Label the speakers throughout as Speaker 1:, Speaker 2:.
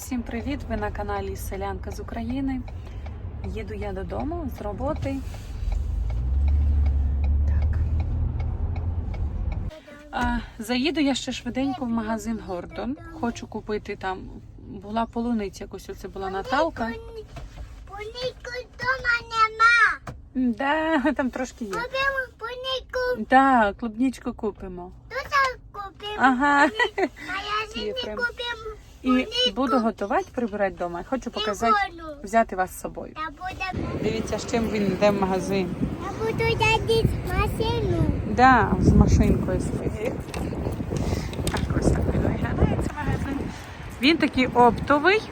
Speaker 1: Всім привіт! Ви на каналі Селянка з України. Їду я додому з роботи. Так. А, заїду я ще швиденько в магазин Гордон. Хочу купити там. Була полуниця, якось оце була Наталка.
Speaker 2: Поніку вдома нема.
Speaker 1: Да, там трошки є.
Speaker 2: Купимо поніку.
Speaker 1: Так, клубнічку купимо.
Speaker 2: Тут купимо.
Speaker 1: Ага.
Speaker 2: А я
Speaker 1: Є
Speaker 2: не купимо.
Speaker 1: І буду готувати, прибирати вдома. Хочу показати, взяти вас з собою. Дивіться, з чим він йде в магазин.
Speaker 2: я буду дати машину.
Speaker 1: Да, з машинкою стоїть. Так, ось так він виглядає цей магазин. Він такий оптовий,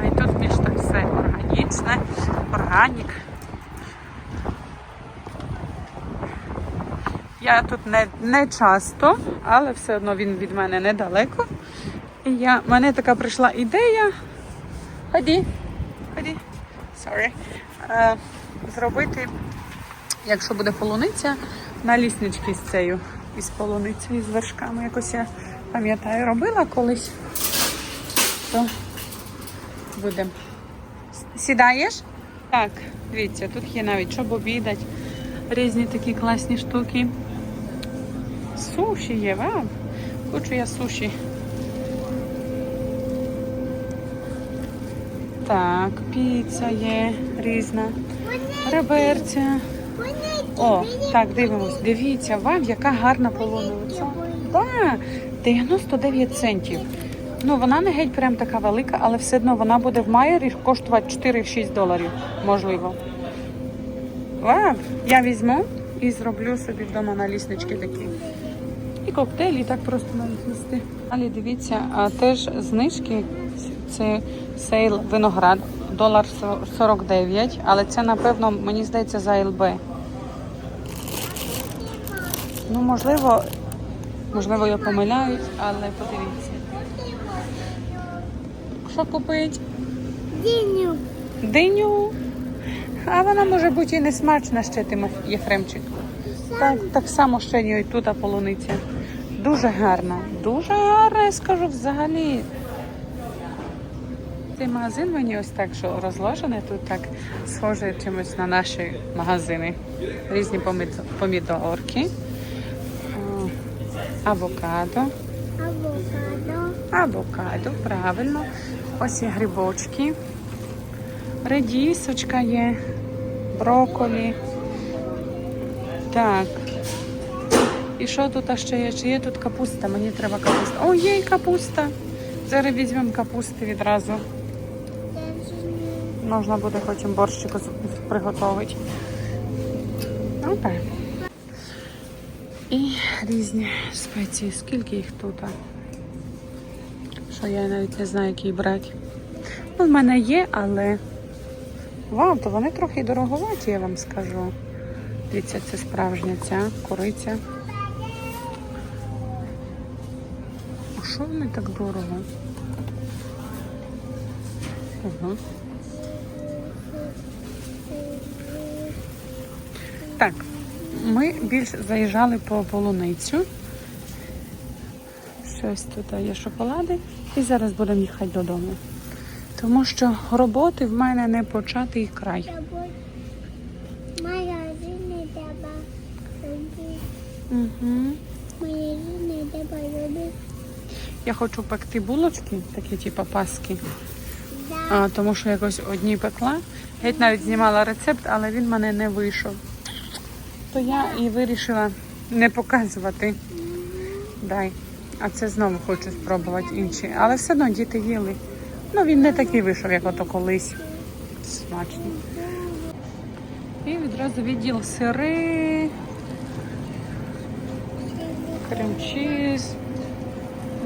Speaker 1: а й тут більш так все органічне, органік. Я тут не, не часто, але все одно він від мене недалеко. І я, в мене така прийшла ідея. Ході, ході, sorry. Е, зробити якщо буде полуниця, на ліснички з цією, із полуницею, з вершками. Якось я пам'ятаю, робила колись. То будемо. Сідаєш? Так, дивіться, тут є навіть щоб обідати. Різні такі класні штуки. Суші є, вау! Хочу я суші. Так, піца є різна. Реберця. О, так, дивимось. Дивіться, вам, яка гарна полуниця. Так, 99 центів. Ну, вона не геть прям така велика, але все одно вона буде в Майері коштувати 4-6 доларів, можливо. Вау, я візьму і зроблю собі вдома наліснички такі. І коктейлі, і так просто навіть їсти. Далі дивіться, а теж знижки. Це сейл виноград, долар 49, але це, напевно, мені здається, за ЛБ. Ну, можливо, можливо, я помиляюсь, але подивіться. Що купить?
Speaker 2: Діню.
Speaker 1: Диню. А вона може бути і не смачна ще Тимофій Єфремчик. Так, так само ще і тут полуниця. Дуже гарна. Дуже гарна, я скажу взагалі. Цей магазин мені ось так, що розложений, тут так схоже чимось на наші магазини. Різні помідорки, авокадо.
Speaker 2: Авокадо.
Speaker 1: Авокадо, правильно. Ось є грибочки. Редісочка є, броколі. Так. І що тут ще є? Чи є тут капуста? Мені треба капуста. О, є і капуста. Зараз візьмемо капусти відразу. Можна буде потім борщику з- приготувати. Опа. І різні спеції. Скільки їх тут? Що я навіть не знаю, який брати. Ну, в мене є, але. Вау, то вони трохи дороговаті, я вам скажу. Дивіться, це справжня ця куриця. А що вони так дорого? Угу. Так, ми більш заїжджали по полуницю. Щось тут є шоколади. І зараз будемо їхати додому. Тому що роботи в мене не початий край.
Speaker 2: Магазини треба робити.
Speaker 1: Угу.
Speaker 2: Магазини треба робити.
Speaker 1: Я хочу пекти булочки, такі типу паски. Тому що якось одні пекла. Геть навіть знімала рецепт, але він мене не вийшов. То я і вирішила не показувати. Дай. А це знову хочу спробувати інші. Але все одно діти їли. Ну він не такий вийшов, як ото колись. Смачний. І відразу відділ сири, крем-чіз,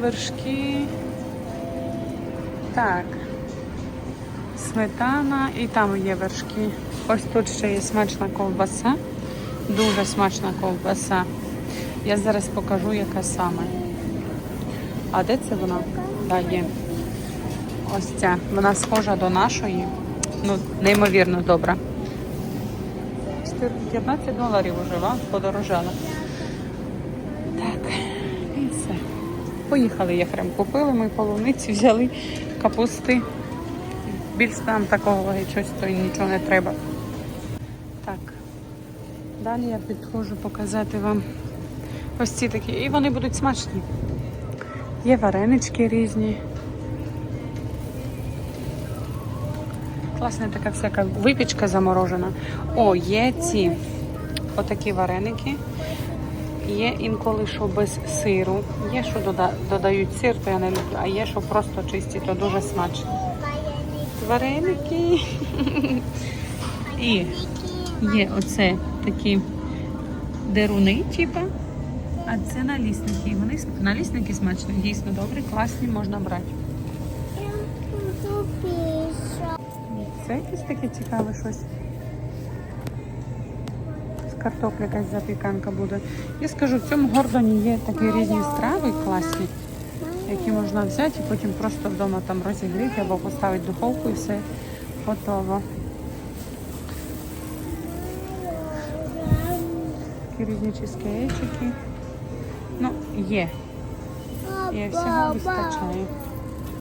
Speaker 1: вершки. Так. Сметана і там є вершки. Ось тут ще є смачна ковбаса. Дуже смачна ковбаса. Я зараз покажу, яка саме. А де це вона? Да, є. Ось ця. Вона схожа до нашої. Ну, неймовірно добра. 15 доларів уже, ва? подорожала. Так, і все. Поїхали Єфрем. Купили ми полуниці, взяли капусти. Більш там такого щось то й нічого не треба. Так. Далі я підходжу показати вам ось ці такі. І вони будуть смачні. Є варенички різні. Класна така всяка випічка заморожена. О, є ці отакі вареники. Є інколи, що без сиру. Є, що додають сир, то я не люблю, а є, що просто чисті, то дуже смачно. Вареники. І є оце такі деруни, типа. А це налісники. Вони налісники смачні, дійсно добрі, класні, можна брати. Це якесь таке цікаве щось. З картоплі якась запіканка буде. Я скажу, в цьому гордоні є такі різні страви класні, які можна взяти і потім просто вдома там розігріти або поставити в духовку і все готово. Такі різні чизкейчики. Ну, є. І всього вистачає.